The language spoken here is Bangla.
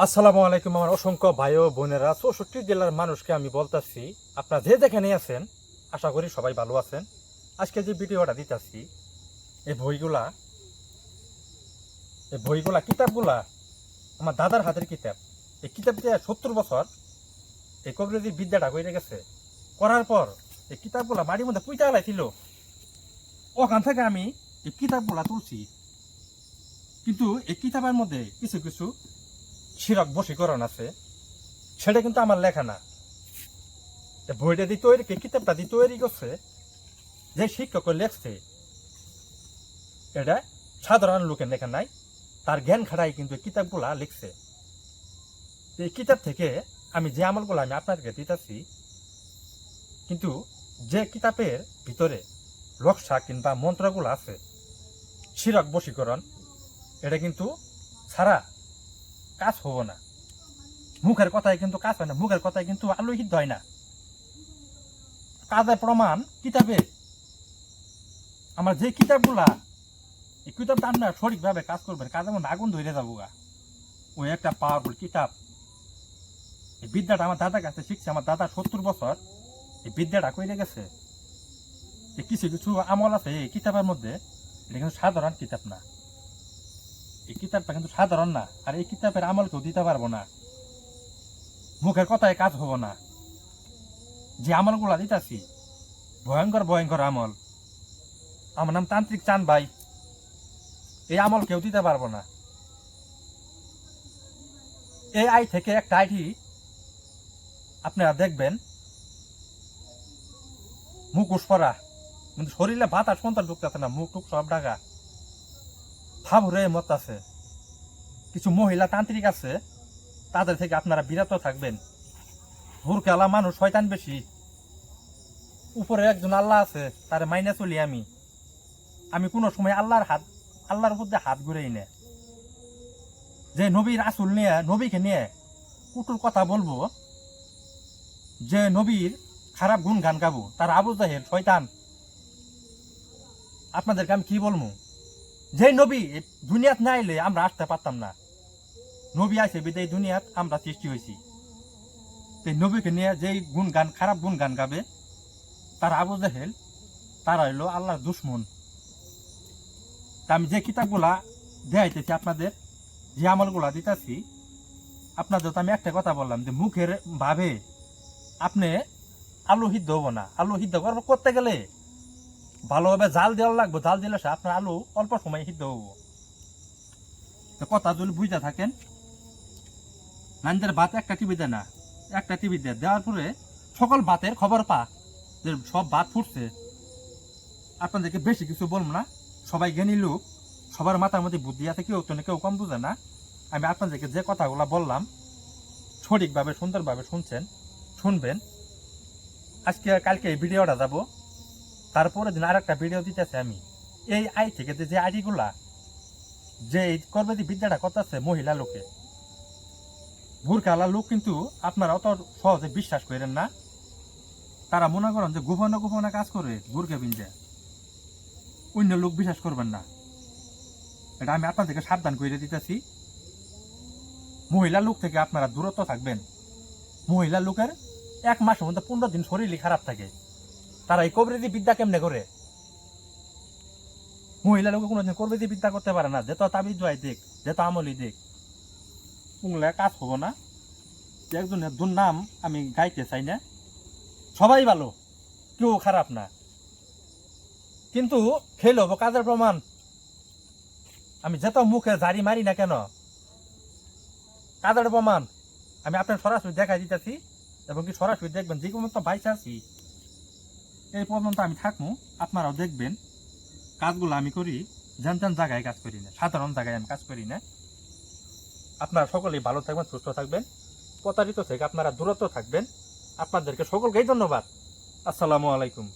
আসসালামু আলাইকুম আমার অসংখ্য ভাই ও বোনেরা। চৌষট্টি জেলার মানুষকে আমি বলতেছি, আপনারা যে যেখানে আছেন, আশা করি সবাই ভালো আছেন। আজকে যে ভিডিওটা দিতেছি এই বইগুলা এই বইগুলা, কিতাবগুলা, আমার দাদার হাতের কিতাব। এই কিতাব দিয়ে সত্তর বছর, এই কবিরাজি বিদ্যাটা করে গেছে। করার পর এই কিতাবগুলা বাড়ির মধ্যে পুইতা ছিল ওখান থেকে আমি এই কিতাবগুলা তুলছি। কিন্তু এই কিতাবের মধ্যে কিছু কিছু শিরক বশীকরণ আছে, সেটা কিন্তু আমার লেখা না। বইটা দিয়ে তৈরি কিতাবটা দিয়ে তৈরি করছে, যে শিক্ষক লেখছে, এটা সাধারণ লোকের লেখা নাই, তার জ্ঞান খাটাই কিন্তু কিতাবগুলা লিখছে। এই কিতাব থেকে আমি যে আমলগুলো আমি আপনাদেরকে দিতেছি, কিন্তু যে কিতাবের ভিতরে রক্ষা কিংবা মন্ত্রগুলো আছে, শিরক বশীকরণ, এটা কিন্তু ছাড়া কাজ হব না। মুখের কথায় কিন্তু কাজ হয় না, মুখের কথায় কিন্তু আলু সিদ্ধ হয় না। কাজের প্রমাণ কিতাবে? আমার যে কিতাবগুলা, এই কিতাবটা আপনার সঠিকভাবে কাজ করবেন কাজের মধ্যে আগুন ধরে যাব গা। ওই একটা পাওয়ারফুল কিতাব। এই বিদ্যাটা আমার দাদার কাছে শিখছে, আমার দাদা সত্তর বছর। এই বিদ্যাটা কইরে গেছে। কিছু কিছু আমল আছে এই কিতাবের মধ্যে, এটা কিন্তু সাধারণ কিতাব না। এই কিতাবটা কিন্তু সাধারণ না, আর এই কিতাবের আমল কেউ দিতে পারব না। মুখের কথায় কাজ হব না। যে আমলগুলা দিতাছি, ভয়ঙ্কর ভয়ঙ্কর আমল। আমার নাম তান্ত্রিক চান ভাই। এই আমল কেউ দিতে পারব না। এই আই থেকে একটা আইটি আপনারা দেখবেন। মুখোশ পরা। কিন্তু শরীরে ভাত আর সন্তান ঢুকতেছে না, মুখ টুক সব ঢাকা। ফাভরে মত আছে। কিছু মহিলা তান্ত্রিক আছে, তাদের থেকে আপনারা বিরত থাকবেন। ভুরকালা মানুষ, শয়তান বেশি। উপরে একজন আল্লাহ আছে, তার মাইনে চলি আমি। আমি কোনো সময় আল্লাহর হাত, আল্লাহর মধ্যে হাত ঘুরেই নে। যে নবীর আসুল নিয়ে, নবীকে নিয়ে কুটুর কথা বলব, যে নবীর খারাপ গুণ গান গাবো, তার আবু জাহেল, শয়তান। আপনাদেরকে আমি কি বলব? যে নবী দুনিয়াত না আইলে আমরা আসতে পারতাম না। নবী আছে বিদায় দুনিয়াত আমরা সৃষ্টি হয়েছি এই নবীকে নিয়ে যেই গুণ গান খারাপ গুণ গান গাবে, তার আবু জাহেল, তারা হইল আল্লাহর দুশ্মন। আমি যে কিতাবগুলা দেখাইতেছি আপনাদের, যে আমলগুলা দিতেছি, আপনাদের তো আমি একটা কথা বললাম যে মুখের ভাবে আপনি আলু সিদ্ধ হব না। আলু সিদ্ধ করব করতে গেলে ভালোভাবে জাল দেওয়া লাগবে। জাল দিলে আপনার আলু অল্প সময় সিদ্ধ হব। তো কথা যদি বুঝতে থাকেন, নানদের ভাত একটা টিভি দেয় না, একটা টিভি দেয়। দেওয়ার পরে সকল ভাতের খবর পা, যে সব ভাত ফুটছে। আপনাদেরকে বেশি কিছু বলব না। সবাই জ্ঞানী লোক, সবার মাথার মধ্যে বুদ্ধি আছে, কেউ তো কেউ কম বুঝে না। আমি আপনাদেরকে যে কথাগুলো বললাম, সঠিকভাবে, সুন্দরভাবে শুনছেন, শুনবেন। আজকে, কালকে এই ভিডিওটা যাব। তারপরে দিন আর একটা ভিডিও দিতেছে আমি। এই আই থেকে যে আইডিগুলা, যে এই করবেদি বিদ্যাটা করতেছে মহিলা লোকে, ভুরকালা লোক কিন্তু আপনারা অত সহজে বিশ্বাস করেন না। তারা মনে করেন যে গোপনে গোপনে কাজ করে বুরকা বিন্দে অন্য লোক বিশ্বাস করবেন না। এটা আমি আপনাদেরকে সাবধান করে দিতেছি। মহিলা লোক থেকে আপনারা দূরত্ব থাকবেন। মহিলা লোকের এক মাসের মধ্যে পনেরো দিন শরীরই খারাপ থাকে। তারা এই কবরেদি বিদ্যা কেমনে করে? মহিলা লোক কোনোদিন কবরেদি বিদ্যা করতে পারে না। যেত তাবিজ জয় দেখ যেত আমলি উংলে কাজ হব না। একজনের দুর্নাম আমি গাইতে চাই না। সবাই ভালো, কেউ খারাপ না। কিন্তু ফেল হব কাজের প্রমাণ। আমি যেত মুখে জারি মারি না কেন? কাজের প্রমাণ। আমি আপনার সরাসরি দেখা দিতেছি, এবং কি সরাসরি দেখবেন? যে কোনো তো বাইসে আছি। এই পর্যন্ত আমি থাকব আপনারাও দেখবেন। কাজগুলো আমি করি, যান যান জায়গায় কাজ করি না, সাধারণ জায়গায় আমি কাজ করি না। আপনারা সকলেই ভালো থাকবেন, সুস্থ থাকবেন। প্রতারিত থেকে আপনারা দূরত্ব থাকবেন। আপনাদেরকে সকলকেই ধন্যবাদ। আসসালামু আলাইকুম।